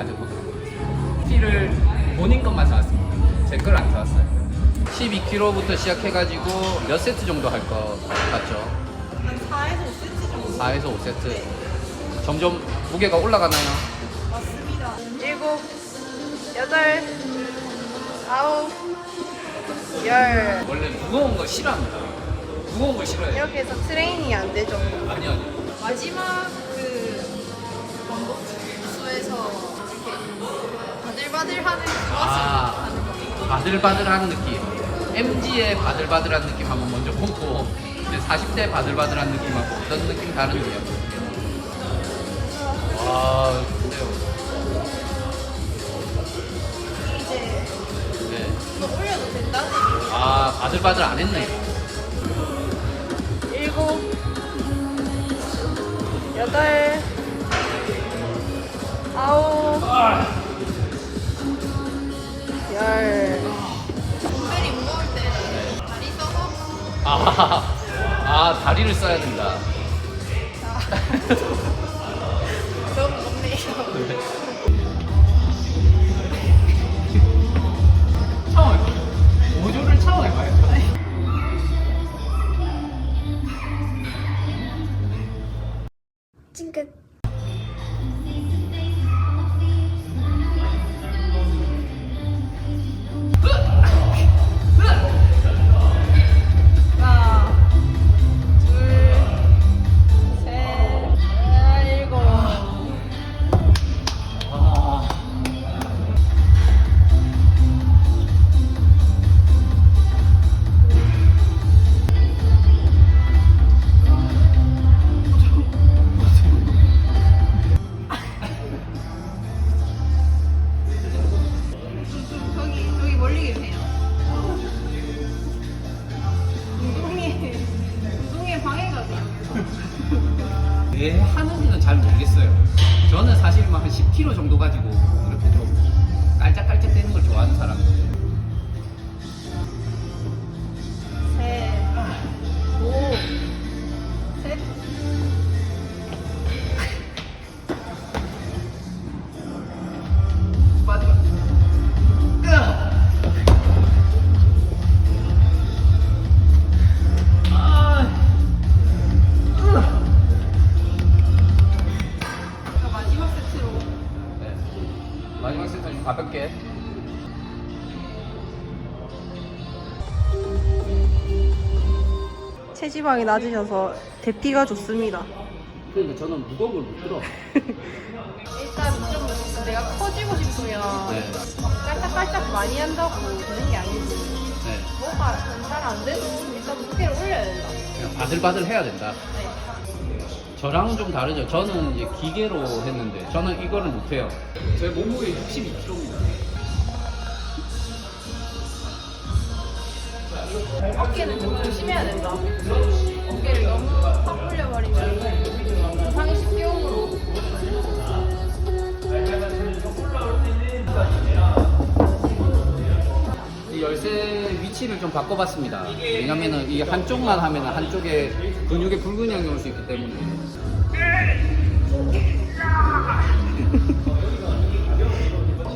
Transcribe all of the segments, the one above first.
가져보도록 하겠습니다. 티를 본인 것만 사왔습니다. 제 걸 안 사왔어요. 12kg부터 시작해가지고 몇 세트 정도 할 것 같죠? 한 4에서 5cm 정도 4에서 5세트. 점점 무게가 올라가나요? 맞습니다. 일곱, 여덟, 아홉, 열. 원래 무거운 거 싫어합니다. 무거운 걸 싫어해요. 이렇게 해서 트레이닝이 안 되죠. 아니요, 아니요. 마지막 바들바들하는 아. 하는 거. 바들바들한 느낌. MG의 바들바들한 느낌 한번 먼저 보고 이제 40대 바들바들한 느낌하고 어떤 느낌 다른지요? 와, 근데요. 이제 네. 이거 올려도 된다는 얘기. 아, 바들바들 안 했네. 일곱, 여덟, 아홉, 아, 아 다리를 써야 된다. 왜 하는지는 잘 모르겠어요. 저는 사실 뭐한 10kg 정도 가지고 이렇게 좀 깔짝깔짝 되는 걸 좋아하는 사람이에 체지방이 낮으셔서 대피가 좋습니다. 그러니까 저는 무거운 걸 못 들어. 일단 좀 내가 커지고 싶으면 네. 막 깔짝깔짝 많이 한다고 되는 게 아니지. 네. 뭐가 잘안 돼도 일단 무게를 올려야 된다. 그냥 바들바들 해야 된다. 네. 저랑은 좀 다르죠. 저는 이제 기계로 했는데 저는 이거를 못해요. 제 몸무게 62kg입니다. 어깨는 좀 조심해야 된다. 어깨를 너무 확 올려버리면 부상이 쉽게 오고. 이 열쇠 위치를 좀 바꿔봤습니다. 왜냐면은 이 한쪽만 하면은 한쪽에 근육에 불균형이 올 수 있기 때문에.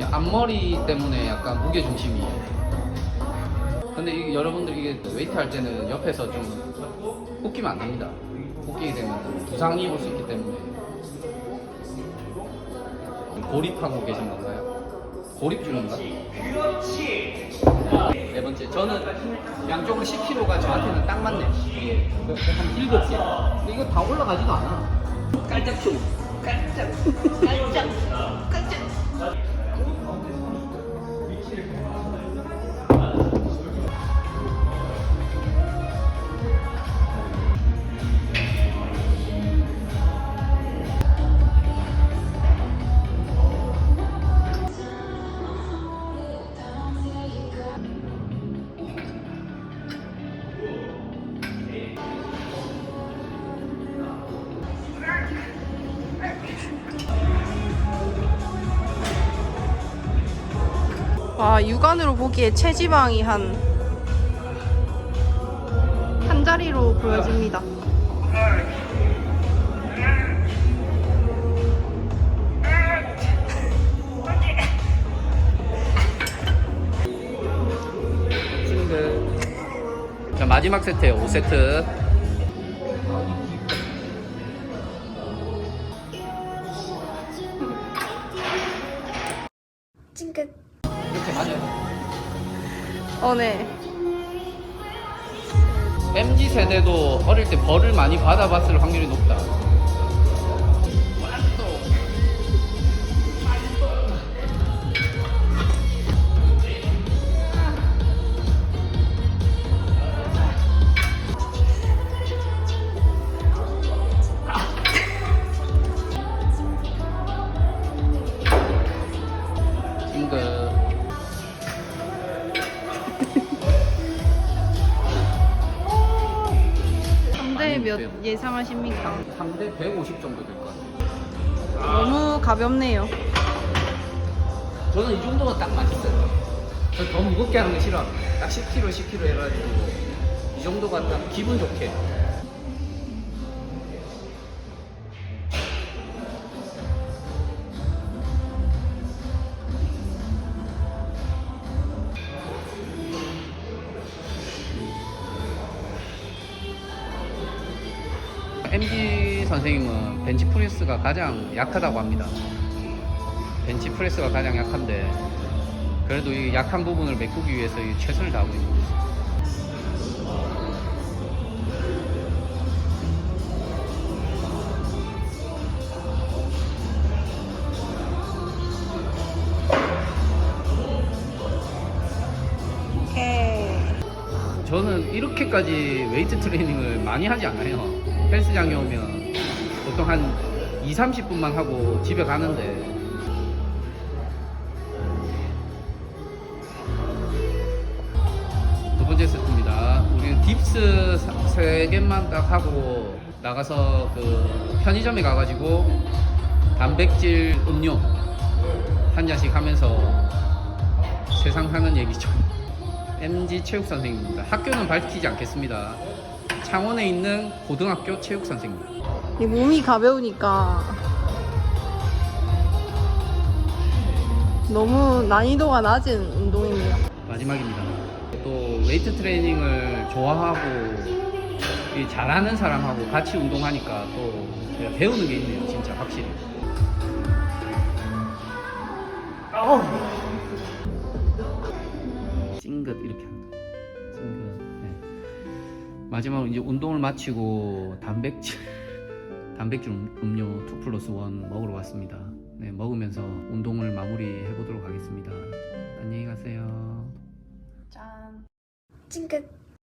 앞머리 때문에 약간 무게 중심이. 근데 이 여러분들 이게 웨이트 할 때는 옆에서 좀 꽂기면 안 됩니다. 꽂기게 되면 부상이 올수 있기 때문에. 고립하고 계신 건가요? 고립 중인가? 네 번째, 저는 양쪽으로 10kg가 저한테는 딱 맞네. 한 일곱 개. 근데 이거 다 올라가지도 않아. 깔짝춤. 깔짝. 깔짝. 깔짝. 와 육안으로 보기에 체지방이 한 한자리로 보여집니다. 자, 마지막 세트에요 5세트. 찡긋. 이렇게 맞아요. 어, 네. MZ 세대도 어릴 때 벌을 많이 받아봤을 확률이 높다. 징글. 몇 예상하십니까? 3대 150 정도 될 것 같아요. 너무 가볍네요. 저는 이 정도가 딱 맛있어요. 저 더 무겁게 하는 거 싫어합니다. 딱 10kg, 10kg 해가지고 이 정도가 딱 기분 좋게. MG 선생님은 벤치 프레스가 가장 약하다고 합니다. 벤치 프레스가 가장 약한데 그래도 이 약한 부분을 메꾸기 위해서 이 최선을 다하고 있는 거죠. 저는 이렇게까지 웨이트 트레이닝을 많이 하지 않아요. 헬스장에 오면 보통 한 2, 30분만 하고 집에 가는데 두 번째 세트입니다. 우리는 딥스 3개만 딱 하고 나가서 그 편의점에 가가지고 단백질 음료 한 잔씩 하면서 세상 사는 얘기죠. MG 체육 선생님입니다. 학교는 밝히지 않겠습니다. 창원에 있는 고등학교 체육 선생님. 이 몸이 가벼우니까 너무 난이도가 낮은 운동입니다. 마지막입니다. 또 웨이트 트레이닝을 좋아하고 이 잘하는 사람하고 같이 운동하니까 또 제가 배우는 게 있네요. 진짜 확실히. 찡 마지막으로 이제 운동을 마치고 단백질 단백질 음- 음료 2 플러스 1 먹으러 왔습니다. 네, 먹으면서 운동을 마무리해 보도록 하겠습니다. 안녕히 가세요. 짠. 찡긋